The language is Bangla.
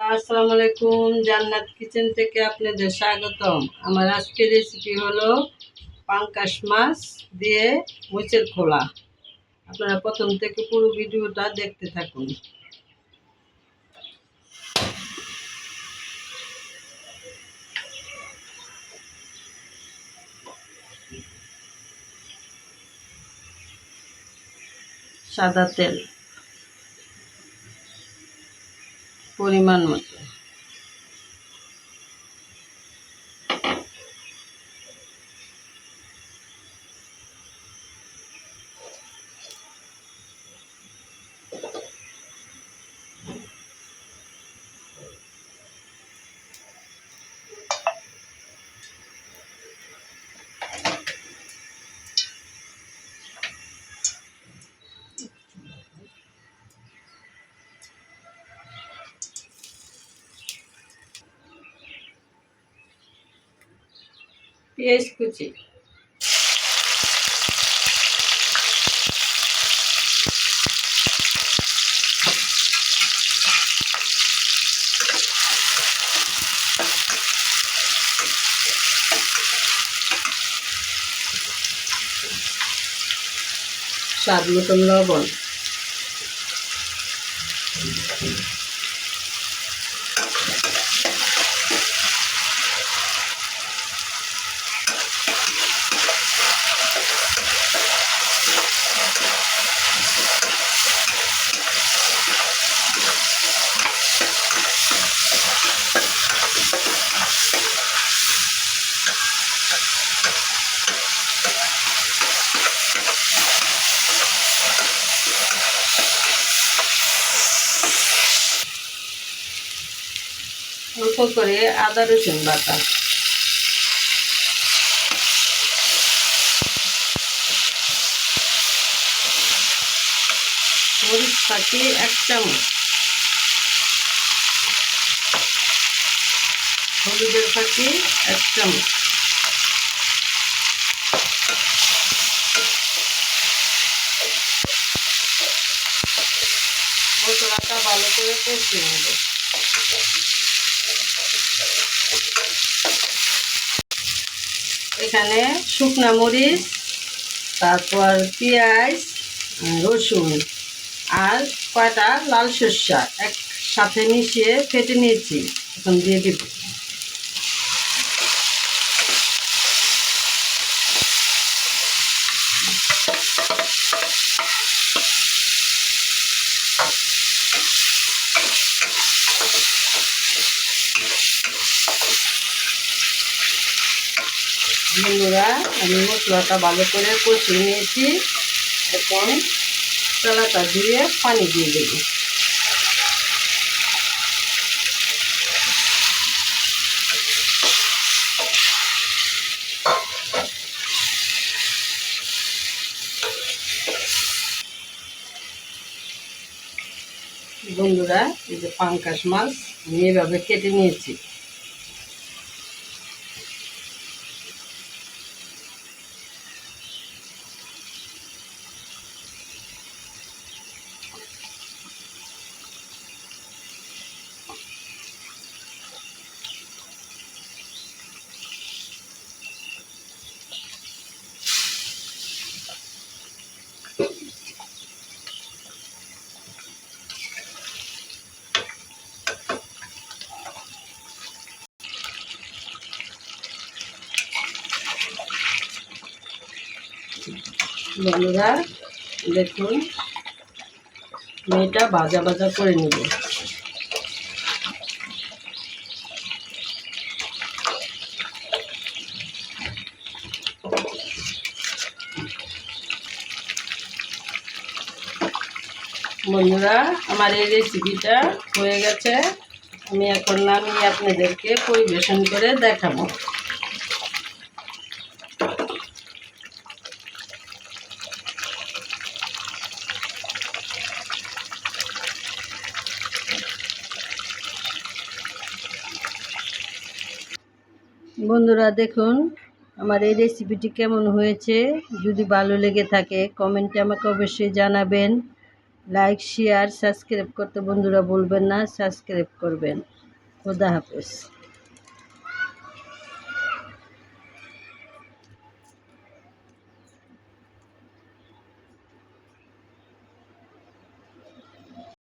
আসসালামু আলাইকুম, জান্নাত কিচেন থেকে আপনাদের স্বাগতম। আমার আজকের রেসিপি হলো পাঙ্কাশ মাছ দিয়ে মুচের খোলা। আপনারা প্রথম থেকে পুরো ভিডিওটা দেখতে থাকুন। সাদা তেল। পরিমাণ মতো। পেঁয়াজ কুচি। স্বাদ মতন লবণ। অল্প করে আদা রসুন বাটা। পাখি এক চামচ। হলুদের পাখি এক চামচ। মশলাটা ভালো করে কষিয়ে এখানে শুকনা মরিচ, তারপর পেঁয়াজ, রসুন। আর কয়টা? লাল সর্ষা। একসাথে মিশিয়ে ফেটে নিয়েছি। এখন দিয়ে দিব। বন্ধুরা, আমি মশলাটা ভালো করে কষিয়ে নিয়েছি। এখন চলাটা দিয়ে পানি দিয়ে দেব। বন্ধুরা এই যে পাঙ্কাশ মাছ আমি এভাবে কেটে নিয়েছি। বন্ধুরা, দেখুন, মেয়েটা বাজা ভাজা করে নেব। বন্ধুরা, আমার এই রেসিপিটা হয়ে গেছে। আমি এখন নামিয়ে আপনাদেরকে পরিবেশন করে দেখাবো। বন্ধুরা, দেখুন আমার এই রেসিপিটি কেমন হয়েছে। যদি ভালো লেগে থাকে কমেন্টে আমাকে অবশ্যই জানাবেন। লাইক শেয়ার সাবস্ক্রাইব করতে বন্ধুরা বলবেন না সাবস্ক্রাইব করবেন। খোদা হাফেজ।